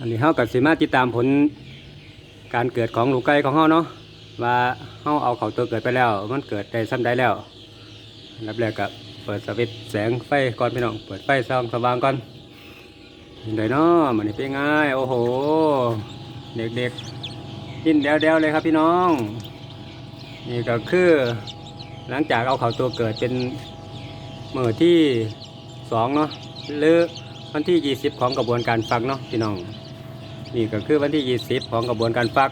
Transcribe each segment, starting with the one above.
อันนี้เฮากับสิมาติดตามผลการเกิดของลูกไก่ของเฮาเนาะว่าเฮาเอาเขาตัวเกิดไปแล้ว มันเกิดได้ซ้ำได้แล้วอับแรกก็เปิดสวิตแสงไฟก่อนพี่น้องเปิดไฟส่องสว่างก่อนเดี๋ยวเนาะมันนี่เป็นไงโอ้โห เด็กๆกินเดียวๆเลยครับพี่น้อง นี่ก็คือหลังจากเอาเขาตัวเกิดเป็นเมือที่สองเนาะหรือวันที่ 20 ของกระบวนการฟักเนาะพี่น้อง นี่ก็คือวันที่ 20 ของกระบวนการฟัก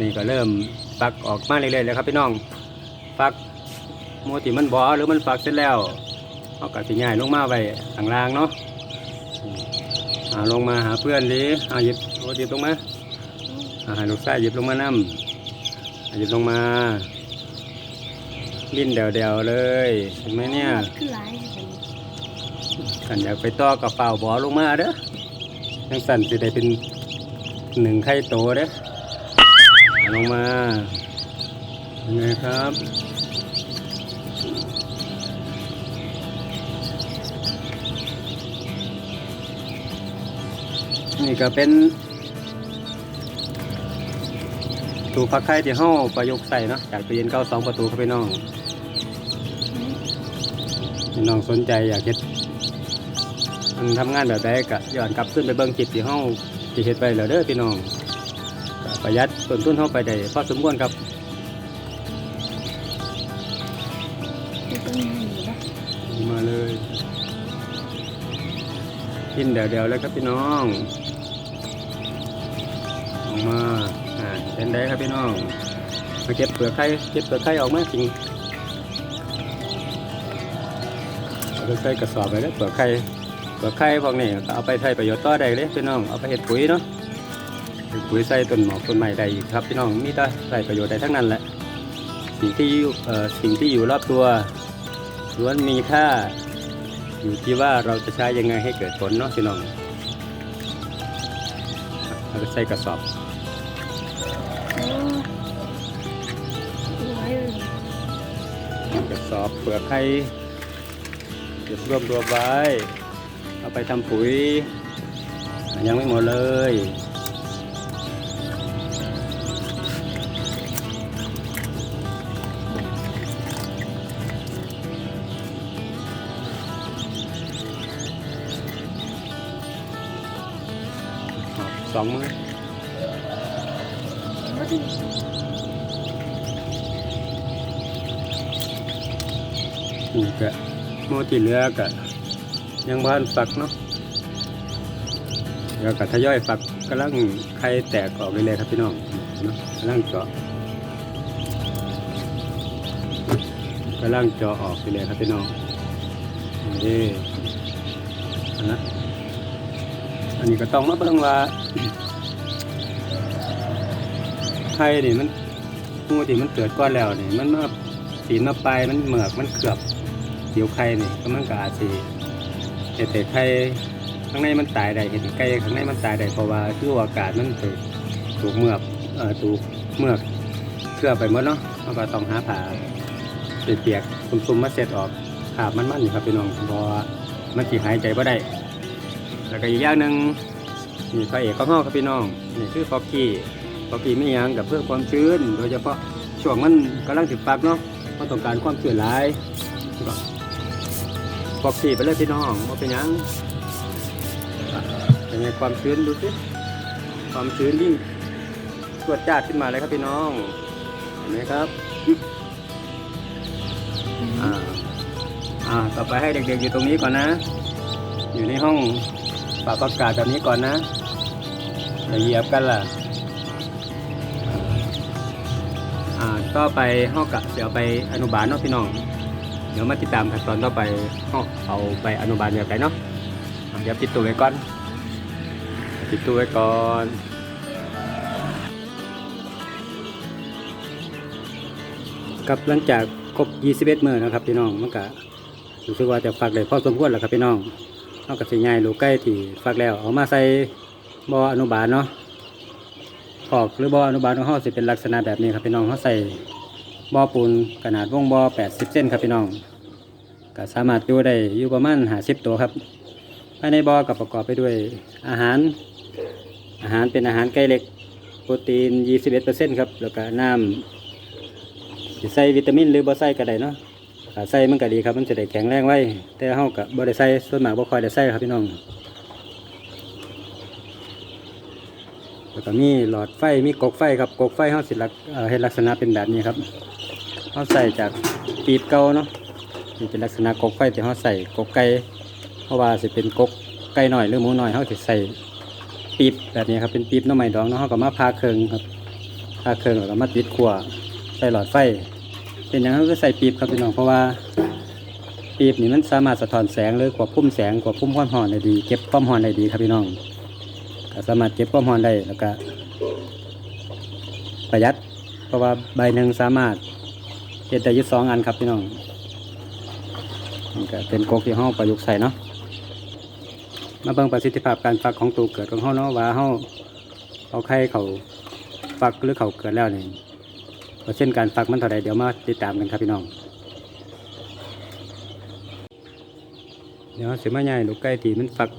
นี่ก็เริ่มฟักออกมาเรื่อยๆเลยครับพี่น้องฟักโมติมันบอหรือมันฟักเสร็จแล้วเอากระสิง่ายลงมาไว้ข้างล่างเนาะหาลงมาหาเพื่อนดิเอาหยิบโอ้หยิบลงมาอาหาลูกชายหยิบลงมานํหยิบลงมาลิ้นเดียวๆเลยเห็นไหมเนี่ยคือหลายจังกันอยากไปต่อกับเปล่าบอลงมาเด้อ ยังสั่นสิได้เป็นหนึ่งไข่โตเด้ลงมายังไงครับนี่ก็เป็นตูพักไข่ที่ห้าประยุกต์ใส่เนาะจากตู้เย็นเก้าสองประตูครับพี่น้องพี่น้องสนใจอยากเฮ็ด มันทำงานแบบใดก็ย้อนกลับขึ้นไปเบิ่งคลิปที่เฮาที่เฮ็ดไปแล้วเด้อพี่น้องก็ประหยัดต้นทุนเฮาไปได้พอสมควรครับคือเป็นหนีนะมาเลยกินเดี๋ยวๆเลยครับพี่น้องออกมาอ่าเป็นได้ครับพี่น้องมาเก็บเปลือกไข่เก็บเปลือกไข่ออกมาจริงเอาไปใส่กระสอบไปแล้วเปลือกไข่ เปลือกไข่พวกนี้ก็เอาไปใช้ประโยชน์ต่อได้เลยพี่น้องเอาไปเฮ็ดปุ๋ยเนาะปุ๋ยใส่ต้นหมอกต้นไม้ได้อีกครับพี่น้องมีแต่ใส่ประโยชน์ได้ทั้งนั้นแหละสิ่งที่อยู่สิ่งที่อยู่รอบตัวล้วนมีค่าอยู่ที่ว่าเราจะใช้ยังไงให้เกิดผลเนาะพี่น้องเราจะใส่กระสอบกระสอบเปลือกไข่เก็บรวบรวมไว้ เอาไปทำปุ๋ย ยังไม่หมดเลยสองมือว่าที่นี่กะโมที่เลือกะ ยังบ้านฝักเนาะแล้วก็ทยอยฝักกำลังไข่แตกออกเลยครับพี่น้องเนาะกำลังเจาะกำลังเจาะออกไปเลยครับพี่น้องนี่นะอันนี้ก็ต้องมาเบิ่งว่าไข่นี่มันงูที่มันเกิดก้อนแล้วนี่มันมาสีมาปลายมันเหมือกมันเขือบผิวไข่นี่ก็มันก็อาจสิ เห็ดไข่ข้างในมันตายได้เห็ดไก่ข้างในมันตายได้เพราะว่าคืออากาศมันถูกถูกเมือกเอ่อถูกเมือกเคลือบไปหมดเนาะเราก็ต้องหาผ้าเปียกๆคุมๆมาเสร็จออกขาบมันมันอยู่ครับพี่น้องเพราะว่ามันสิหายใจบ่ได้แล้วก็อีกอย่างหนึ่งนี่พระเอกของเฮาครับพี่น้องนี่คือฟอกกี้ปกติไม่ยังกับเพื่อความชื้น โดยเฉพาะช่วงมันกำลังติดปักเนาะก็ต้องการความชื้นหลาย ก็ปกติไปเลยพี่น้องว่าเป็นยังเป็นไงความชื้นดูสิความชื้นยิ่งตรวจจ้าขึ้นมาเลยครับพี่น้องเห็นไหมครับอ่าอ่าต่อไปให้เด็กๆอยู่ตรงนี้ก่อนนะ อยู่ในห้องปรับอากาศแบบนี้ก่อนนะอย่าเหยียบกันล่ะอ่าต่อไปเฮากะเดี๋ยวไปอนุบาลเนาะพี่น้อง ดี๋ยวมาติดตามขั้นตอนต่อไปเอาไปอนุบาลแบบไหนเนาะเดี๋ยวปิดตัวไว้ก่อนปิดตัวไว้ก่อนกับหลังจากครบ 21 มื้อนะครับพี่น้องมันก็รู้สึกว่าจะฟักได้พอสมควรแล้วครับพี่น้องเฮาก็สิย้ายลูกไก่ที่ฟักแล้วเอามาใส่บ่ออนุบาลเนาะขอบหรือบ่ออนุบาลของเฮาสิเป็นลักษณะแบบนี้ครับพี่น้องเฮาใส่บ่อปูนขนาดวงบ่อ80 เซนครับพี่น้อง ก็สามารถอยู่ได้อยู่ประมาณ50ตัวครับภายในบ่อก็ประกอบไปด้วยอาหาร อาหารเป็นอาหารไก่เล็กโปรตีน 21%ครับแล้วก็น้ำใส่วิตามินหรือบ่ใส่ก็ได้เนาะใส่มันก็ดีครับมันจะได้แข็งแรงไว้ แต่เฮาก็บ่ได้ใส่ส่วนมากบ่ค่อยได้ใส่ครับพี่น้องแล้วก็มีหลอดไฟมีกกไฟครับกกไฟเฮาสิลักเอ่อเฮ็ดลักษณะเป็นแบบนี้ครับเฮาใส่จากปีบเก่าเนาะ นี่เป็นลักษณะกกไฟที่เฮาใส่กกไก่เพราะว่าสิเป็นกกไก่หน่อยหรือหมูหน่อยเฮาสิใส่ปีบแบบนี้ครับเป็นปีบน้ำใหม่ดองเนาะเฮาก็มาพาเคืองครับพาเคืองแล้วก็มาติดขัวใส่หลอดไฟ เป็นอย่างนั้นก็ใส่ปีบครับพี่น้องเพราะว่าปีบนี่มันสามารถสะท้อนแสงหรือควบคุมแสงควบคุมความร้อนได้ดี เก็บความร้อนได้ดีครับพี่น้องก็สามารถเก็บความร้อนได้แล้วก็ประหยัด เพราะว่าใบหนึ่งสามารถเฮ็ดได้ยึดสองอันครับพี่น้อง นี่ก็เป็นโกกที่เฮาประยุกต์ใส่เนาะมาเบิ่งประสิทธิภาพการฟักของตูเกิดของเฮาเนาะว่าเฮาเอาไข่เขาฟักหรือเขาเกิดแล้วนี่เปอร์เซ็นต์การฟักมันเท่าใดเดี๋ยวมาติดตามกันครับพี่น้องเดี๋ยวสิมาใหญ่ลูกไก่ที่มันฟัก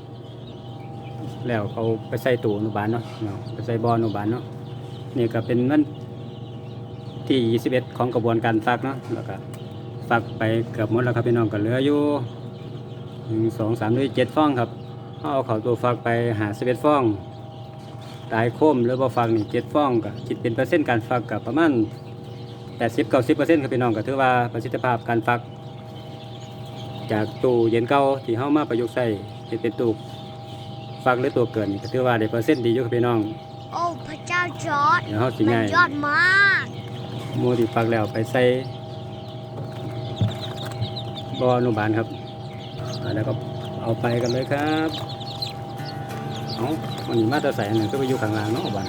แล้วเขาไปใส่ตู้อนุบาลเนาะเนาะไปใส่บออนุบาลเนาะนี่ก็เป็นมันที่ 21 ของกระบวนการฟักเนาะแล้วก็ ฟักไปเกือบหมดแล้วครับพี่น้องก็เหลืออยู่หนึ่งสองสามด้วยเจ็ดฟองครับเอาเขาตัวฟักไปหาสิบเอ็ดฟอง ตายโคมหรือบ่ฟักนี่เจ็ดฟองก็คิดเป็นเปอร์เซ็นต์การฟักกับประมาณแปดสิบเก้าสิบเปอร์เซ็นต์ครับพี่น้องก็ถือว่าประสิทธิภาพการฟัก จากตู้เย็นเก่าที่เฮามาประยุกต์ใช้ให้เป็นตู้ฟักหรือตัวเกินนี่ก็ถือว่าได้เปอร์เซ็นต์ดีอยู่ครับพี่น้อง โอ้พระเจ้าจอร์ดเดี๋ยวเขาสิมันง่ายยอดมากหมูที่ฟักแล้วไปใส่ บออนุบาลครับแล้วก็เอาไปกันเลยครับเอาวันนี้มาตะใส่หนึ่งก็ไปอยู่ข้างล่างเนาะบ้าน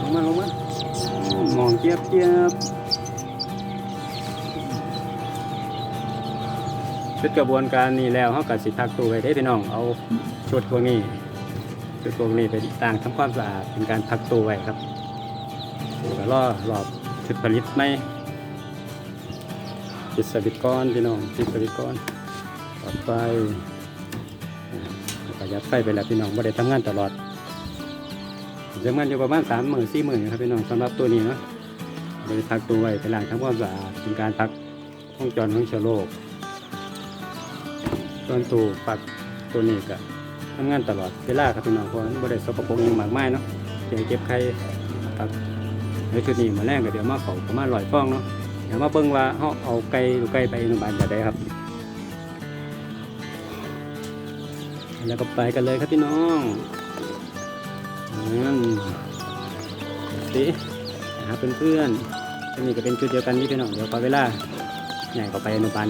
ลงมาลงมามองเจี๊ยบเจี๊ยบเสร็จกระบวนการนี้แล้วเขากัดสิพักตู้ไว้ได้พี่น้องเอาชุดพวกนี้คือพวกนี้เป็นต่างทำความสะอาดเป็นการพักตัวไว้ครับแล้วก็ล่อรอบชุดผลิตไหม ปิดสวิตก้อนพี่น้องปิดสวิตก้อนปลอดไฟอ่าแล้วก็ยัดไฟไปแล้วพี่น้องไม่ได้ทำงานตลอดทำงานอยู่ประมาณสามหมื่นสี่หมื่นครับพี่น้องสำหรับตัวนี้เนาะบริพักตัวไว้เป็นหลังทำความสะอาดเป็นการพักห้องจรของเชื้อโรคส่วนตัวปักตัวนี้ก็ทำงานตลอดเวลาครับพี่น้องเพราะไม่ได้สกปรกยังมากมายเนาะเดี๋ยวเก็บไข่ครับในชุดนี้มาแรงก็เดี๋ยวมาเขาประมาณร้อยฟองเนาะ เดี๋ยวมาเบิ่งว่าเขาเอาไก่ลูกไก่ไปอนุบาลจะได้ครับ แล้วก็ไปกันเลยครับพี่น้องนั่นสิหาเพื่อนๆชุดนี้ก็เป็นชุดเดียวกันนี่พี่น้องเดี๋ยวพอเวลาใหญ่ก็ไปอนุบาล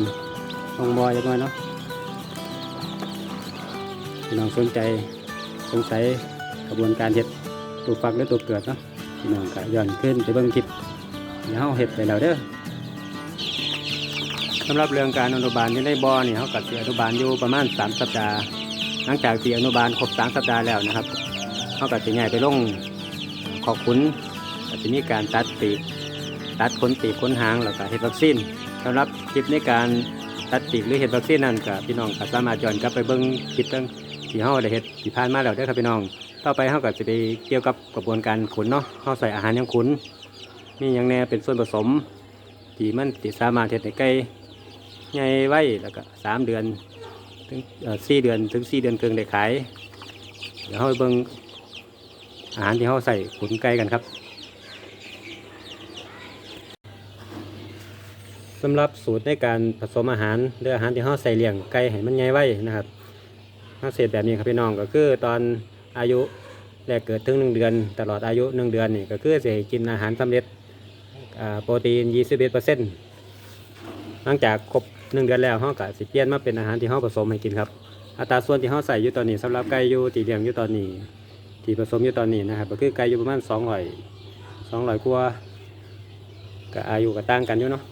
ห้องบอยจังหน่อยเนาะพี่น้องสนใจสงสัยกระบวนการเห็ดตัวฟักหรือตัวเกิดเนาะพี่น้องก็ย้อนขึ้นไปเบิ่งคลิปเดี๋ยวเราเห็ดไปแล้วเด้อ สำหรับเรื่องการอนุบาลที่ได้บ่อนี่เขากัดสีอนุบาลอยู่ประมาณ 3 สัปดาห์ หลังจากที่อนุบาลครบ 3 สัปดาห์แล้วนะครับเขากัดสีใหญ่ไปลงขอบขุนก็จะมีการตัดปีกตัดขนปีกขนหางแล้วก็เห็ดวัคซีนสำหรับคลิปในการตัดปีกหรือเห็ดวัคซีนนั่นก็พี่น้องก็สามารถย้อนกลับไปเบิ่งคลิปตั้งที่เฮาได้เฮ็ดที่ผ่านมาแล้วเด้ครับพี่น้อง ต่อไปเฮาก็จะไปเกี่ยวกับกระบวนการขุนเนาะเฮาใส่อาหารยังขุนมีหยังแน่เป็นส่วนผสมที่มันที่สามารถเฮ็ดให้ไก่ ใหญ่ไว้แล้วก็สามเดือนถึงสี่เดือนถึงสี่เดือนเกินได้ขายเดี๋ยวเฮาเบิ่งอาหารที่เฮาใส่ขุนไก่กันครับสำหรับสูตรในการผสมอาหารหรืออาหารที่เฮาใส่เลี้ยงไก่ให้มันใหญ่ไว้นะครับถ้าเศษแบบนี้ครับพี่น้องก็คือตอนอายุแรกเกิดถึงหนึ่งเดือน ตลอดอายุหนึ่งเดือนนี่ก็คือจะกินอาหารสำเร็จอ่าโปรตีน 21%หลังจากครบ หนึ่งเดือนแล้วเขาก็สิเปลี่ยนมาเป็นอาหารที่เขาผสมให้กินครับ อัตราส่วนที่เขาใส่อยู่ตอนนี้สำหรับไก่อยู่ที่เลี้ยงอยู่ตอนนี้ ที่ผสมอยู่ตอนนี้นะครับก็คือไก่อยู่ประมาณ2 0 0 200กว่าก็อายุก็ต่างกันอยู่เนาะ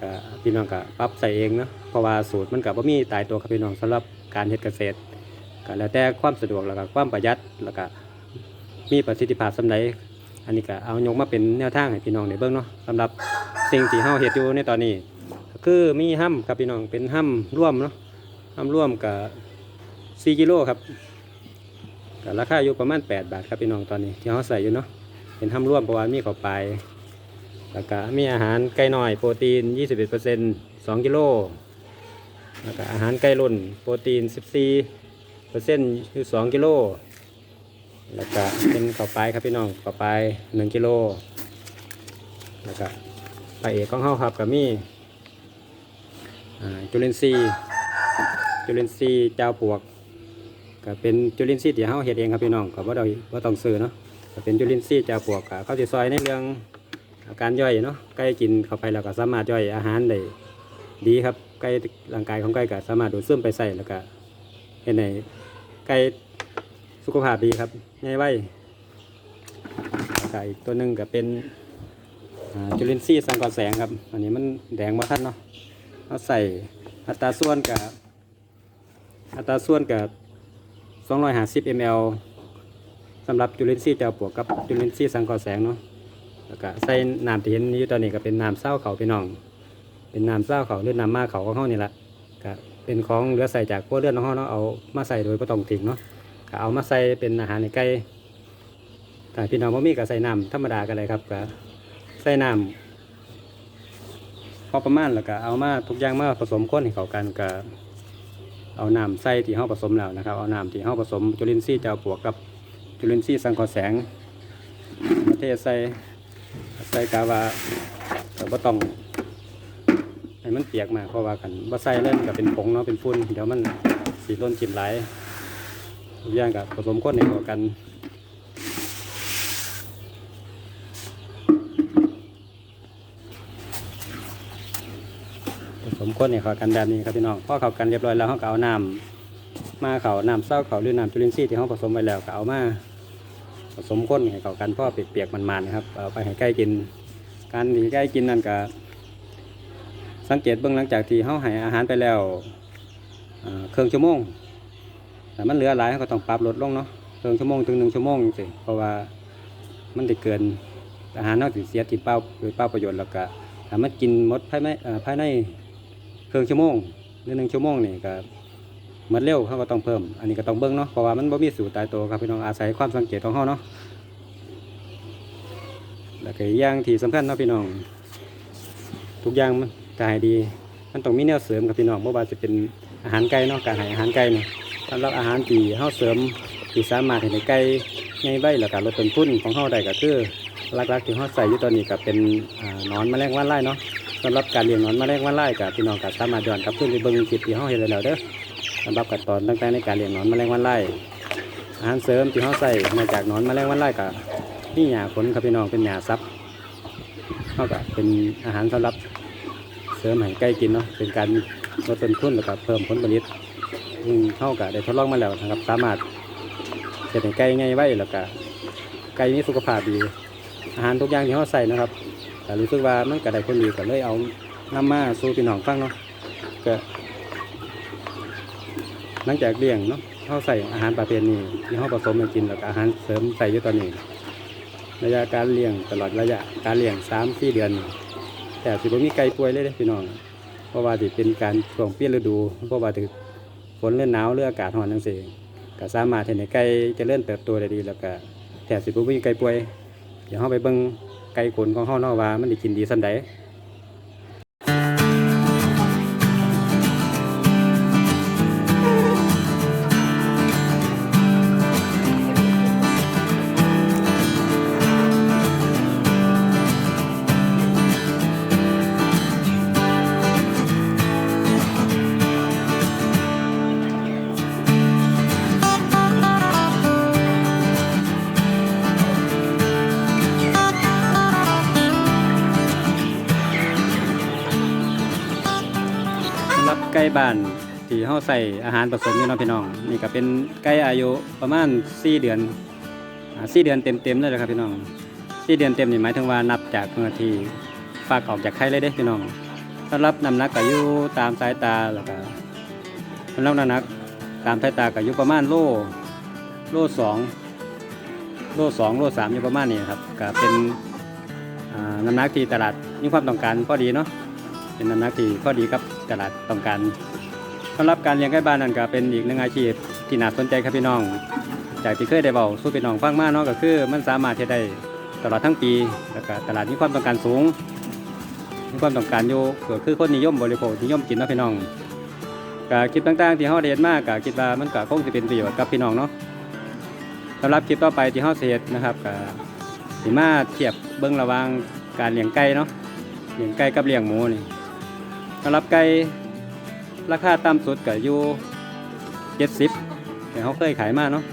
ก็พี่น้องก็ปรับใส่เองเนาะเพราะว่าสูตรมันกับว่ามีตายตัวครับพี่น้องสำหรับการเฮ็ดเกษตรก็แล้วแต่ความสะดวกแล้วก็ความประหยัดแล้วก็มีประสิทธิภาพสำใดอันนี้ก็เอายกมาเป็นแนวทางให้พี่น้องในเบื้องเนาะสำหรับสิ่งที่เฮาเฮ็ดอยู่ในตอนนี้ คือมีห้ำครับพี่น้องเป็นห้ำร่วมเนาะห้ำร่วมกับ4กิโลครับก็ราคาอยู่ประมาณ8บาทครับพี่น้องตอนนี้ที่เขาใส่อยู่เนาะเป็นทำร่วมประมาณมีเข้าไปแล้วก็มีอาหารไก่น้อยโปรตีน 21% 2กิโลแล้วก็อาหารไก่ลุ่นโปรตีน 14เปอร์เซ็นต์คือ2กิโลแล้วก็เป็นข้าวปลายครับพี่น้องข้าวปลาย1กิโลแล้วก็ปลาเอกของเฮาครับก็มีอ่า จุลินทรีย์จุลินทรีย์เจ้าปวกก็เป็นจุลินทรีย์ที่เฮาเฮ็ดเองครับพี่น้องก็บ่ได้บ่ต้องซื้อเนาะก็เป็นจุลินทรีย์เจ้าปวกก็เขาสิซอยในเรื่องอาการย่อยเนาะไก่กินเข้าไปแล้วก็สามารถย่อยอาหารได้ดีครับไก่ร่างกายของไก่ก็สามารถดูดซึมไปใส่แล้วก็เห็นในไก่สุขภาพดีครับง่ายไวแล้วก็อีกตัวหนึ่งก็เป็นจุลินทรีย์สังกอแสงครับ อันนี้มันแดงมาทันเนาะ เราใส่อัตราส่วนกับอัตราส่วนกับ250 ml สำหรับจุลินทรีย์เจ้าปวกกับจุลินทรีย์สังกอแสงเนาะแล้วก็ใส่น้ำที่เห็นอยู่ตอนนี้ก็เป็นน้ำเศร้าเขาพี่น้อง เป็นน้ำเศร้าเขาหรือน้ำมาเขาของเขานี่แหละก็เป็นของเหลือใส่จากพวกเลือดของเขาเนาะเอามาใส่โดยไม่ต้องทิ้งเนาะก็เอามาใส่เป็นอาหารในไก่แต่พี่น้องบ่มีก็ใส่น้ำธรรมดากันเลยครับก็ใส่น้ำ พอประมาณแล้วก็เอามาทุกอย่างมาผสมข้นให้เข้ากันก็เอาน้ำใส่ที่เขาผสมแล้วนะครับ เอาน้ำที่เขาผสมจุลินทรีย์เจ้าปวกกับจุลินทรีย์สังเคราะห์แสงมาเทใส่ใส่กาวาแต่ว่ต้องให้มันเปียกมากเพราะว่ากันว่าใส่เล่นกับเป็นผงเนาะเป็นฝุ่นเดี๋ยวมันสีล้นจิบไหลทุกอย่างกับผสมข้นในตัวกัน ผสมข้นในเข้ากันแบบนี้ครับพี่น้องพอเข้ากันเรียบร้อยแล้วเขาก็เอาน้ำมาเขาน้ำเศร้าเขาหรือน้ำจุลินทรีย์ที่เขาผสมไว้แล้วก็เอามาผสมข้นให้เข้ากันพ่อเปียกๆมันๆนะครับเอาไปให้ใกล้กิน การที่ใกล้กินนั่นก็สังเกตเบื้องหลังจากที่เขาให้อาหารไปแล้วอ่าครึ่งชั่วโมงแต่มันเหลือหลายเราก็ต้องปรับลดลงเนาะเครึ่งชั่วโมงถึงหนึ่งชั่วโมงสิเพราะว่ามันได้เกินอาหารนอกจากเสียติดเป้าโดยเป้าประโยชน์แล้วก็ถ้ามันกินมดภายในภายใน ครึ่งชั่วโมงหรือหนึ่งชั่วโมงนี่ก็หมดเร็วเขาก็ต้องเพิ่ม อันนี้ก็ต้องเบิ้งเนาะเพราะว่ามันบ่มีสูตรตายตัวครับพี่น้องอาศัยความสังเกตของเขาเนาะแล้วก็อย่างที่สำคัญเนาะพี่น้อง ทุกอย่างมันกายดี มันต้องมีแนวเสริมกับพี่น้องเพราะว่าจะเป็นอาหารไก่เนาะการห้อาหารไก่เนี่ยสำหรับอาหารที่เฮาเสริมที่สามารถให้ในไก่ง่ายไว้แล้วก็ลดต้นทุนของเฮาได้ก็คือหลักๆที่เฮาใส่อยู่ตอนนี้ก็เป็นอนอนแมลงวันไล่เนาะ สำหรับการเลี้ยงนอนแมลงวันไล่ก็พี่น้องก็สามารถย้อนกลับขึ้นไปเบิ่งคลิปที่เฮาเฮ็ดไว้แล้วเด้อสำหรับขั้นตอนต่างๆในการเลี้ยงนอนแมลงวันไล่อาหารเสริมที่เฮาใส่มาจากนอนแมลงวันไล่ก็นี่หญ้าขนครับพี่น้องเป็นหญ้าซับเท่ากับเป็นอาหารสำหรับเสริมให้ไก่กินเนาะเป็นการลดต้นทุนแล้วก็เพิ่มผลผลิตซึ่งเท่ากับได้ทดลองมาแล้วนะครับสามารถเฮ็ดให้ไก่ง่ายไว้แล้วก็ไก่มีสุขภาพดี อาหารทุกอย่างที่เขาใส่นะครับ แต่รู้สึกว่ามันก็ได้ผลดีก็เลยเอานำมาสู่พี่น้องฟังเนาะก็หลังจากเลี้ยงเนาะเขาใส่อาหารประเภทนี้ที่เขาผสมมากินแล้วก็อาหารเสริมใส่อยู่ตอนนี้ ระยะการเลี้ยงตลอดระยะการเลี้ยงสามสี่เดือน แต่สิบ่มีไก่ป่วยเลยเด้พี่น้อง เพราะว่าสิเป็นการช่วงเปลี่ยนฤดู เพราะว่าถึงฝนเรื่อนหนาวเรื่ออากาศร้อนจังซี่ก็สามารถเห็นไก่จะเจริญเติบโตได้ดีแล้วก็แต่สิบ่มีไก่ป่วยเดี๋ยวเฮาไปเบิ่ง ไก่ขนของเฮาเนาะว่ามันได้กินดีส่นใด ก่บ้านที่เฮาใส่อาหารผสมนี่เนาะพี่น้อง นี่ก็เป็นไก่อายุประมาณ4เดือนอ่า4เดือนเต็มๆเลยนะครับพี่น้อง4เดือนเต็มนี่หมายถึงว่านับจากเมื่อที่ฝากออกจากไข่เลยเด้พี่น้องสำหรับน้ำหนักก็อยู่ตามสายตาแล้วก็สำหรับน้ำหนักตามสายตาก็อยู่ประมาณโลโลสองโลสองโลสามอยู่ประมาณนี้ครับก็เป็นน้ำหนักที่ตลาดมีความต้องการพอดีเนาะเป็นน้ำหนักที่พอดีกับ ตลาดต้องการสำหรับการเลี้ยงไก่บ้านนั่นก็เป็นอีกหนึ่งอาชีพที่น่าสนใจครับพี่น้อง จากที่เคยได้บอกสู้พี่น้องฟังมาเนาะก็คือ มันสามารถที่ได้ตลอดทั้งปีแล้วก็ตลาดมีความต้องการสูง มีความต้องการอยู่ก็คือคนนิยมบริโภคนิยมกินนะพี่น้องก็คลิปต่างๆ ที่เฮาได้เห็นมากก็คิดว่ามันก็คงสิเป็นประโยชน์กับพี่น้องเนาะสำหรับคลิปต่อไปที่เฮาสิเฮ็ดนะครับก็สิมาเทียบเบิ่งระว่างการเลี้ยงไก่เนาะเลี้ยงไก่กับเลี้ยงหมูนี่ สำหรับไก่ราคาต่ำสุดก็อยู่70ที่เฮาเคยขายมาเนาะ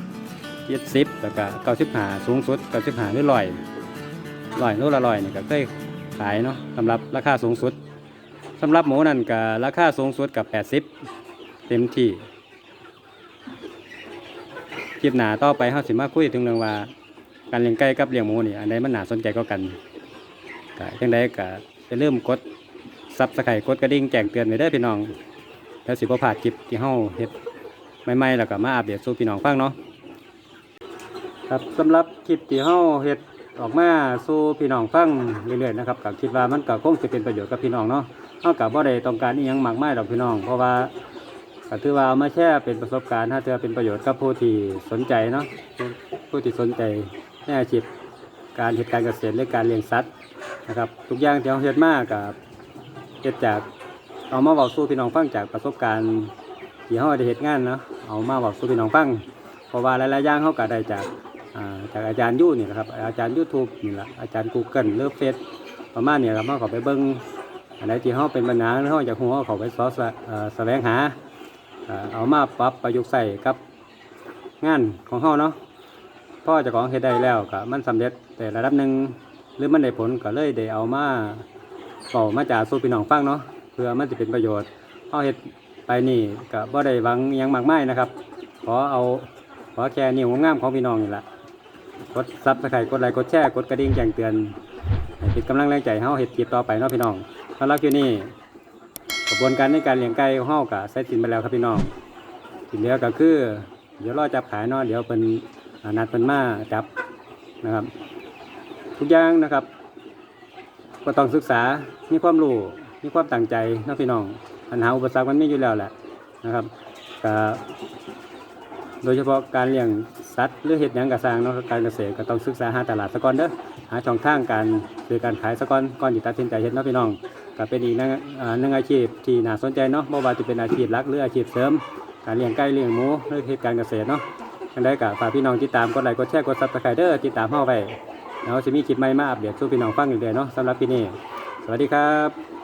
70แล้วก็95สูงสุด95หรือ100ร้อยโลละร้อยนี่ก็เคยขายเนาะสำหรับราคาสูงสุดสำหรับหมูนั่นก็ราคาสูงสุดกับ80เต็มที่คลิปหนาต่อไปเฮาสิมาคุยถึงเรื่องว่า การเลี้ยงไก่กับเลี้ยงหมูนี่อันใดมันหนาสนใจกว่ากันก็จังไดก็อย่าลืมกด ซับสไครกดกระดิ่งแจ้งเตือนไว้เด้พี่น้องแล้วสิบ่พาดคลิปที่เฮาเฮ็ดใหม่ๆแล้วก็มาอัปเดตสู่พี่น้องฟังเนาะครับสำหรับคลิปที่เฮาเฮ็ดออกมาสู่พี่น้องฟังเรื่อยๆนะครับก็คิดว่ามันก็คงสิเป็นประโยชน์กับพี่น้องเนาะเฮาก็บ่ได้ต้องการอีหยังมากมายดอกพี่น้อง เพราะว่าก็ถือว่าเอามาแชร์เป็นประสบการณ์ถ้าเธอเป็นประโยชน์กับผู้ที่สนใจเนาะผู้ที่สนใจในอาชีพการเฮ็ดการเกษตรหรือการเลี้ยงสัตว์นะครับ ทุกอย่างที่เฮาเฮ็ดมาก็ เฮ็ดจากเอามาเว้าสู่พี่น้องฟังจากประสบการณ์ที่เฮาได้เฮ็ดงานเนาะเอามาเว้าสู่พี่น้องฟังเพราะว่าหลายๆอย่างเฮาก็ได้จากาจากอาจารย์ยูนี่แหละครับอาจารย์ YouTube นี่แหละอาจารย์ Google หรือเฟซประมาณนี้ครับเฮาก็ไปเบิ่งอันไหนที่เฮาเป็นปัญหาหรือเฮาอยากรู้เขาไปสอสแสวงหาเอามาปรับประยุกต์ใส่กับงานของเฮาเนาะพ่อจ้าของเฮ็ดได้แล้วก็มันสำเร็จแต่ระดับหนึ่งหรือมันได้ผลก็เลยได้เอามา เป่ามาจากสู่พี่น้องฟังเนาะเพื่อมันจะเป็นประโยชน์เฮาเฮ็ดไปนี่ก็บ่ได้หวังยังมากมายนะครับ ขอเอาขอแค่นิ้วงามของพี่น้องนี่แหละกดซับสไครต์กดไลค์กดแชร์กดกระดิ่งแจ้งเตือนเป็นกำลังแรงใจให้เฮาเฮ็ดคลิปต่อไปเนาะพี่น้องสำหรับคลิปนี้กระบวนการในการเลี้ยงไก่เฮาก็เสร็จสิ้นไปแล้วครับพี่น้องที่เหลือก็คือ เดี๋ยวรอจับขายเนาะเดี๋ยวเป็นอ่านัดเป็นมาจับนะครับ ทุกอย่างนะครับ ก็ต้องศึกษา มีความรู้ มีความตั้งใจนะพี่น้อง ปัญหาอุปสรรคมันมีอยู่แล้วแหละนะครับก็โดยเฉพาะการเลี้ยงสัตว์หรือเห็ดหยังกระสร้างเนาะการเกษตรก็ต้องศึกษาหาตลาดสะก่อนเด้อหาช่องทางการซื้อการขายสะก่อนก่อนที่ตัดสินใจเฮ็ดเนาะพี่น้องก็เป็นอีกหนึ่งอ่าหนึ่งอาชีพที่น่าสนใจเนาะบ่ว่าจะเป็นอาชีพหลักหรืออาชีพเสริม การเลี้ยงไก่เลี้ยงหมูหรือเฮ็ดการเกษตรเนาะอันใดก็ฝากพี่น้องติดตามกดไลค์กดแชร์กด Subscribe เด้อติดตามเฮาไว้ แล้วจะมีคลิปใหม่มาอัปเดตสู่พี่น้องฟังอีกเด้อเนาะสำหรับปีนี้ สวัสดีครับ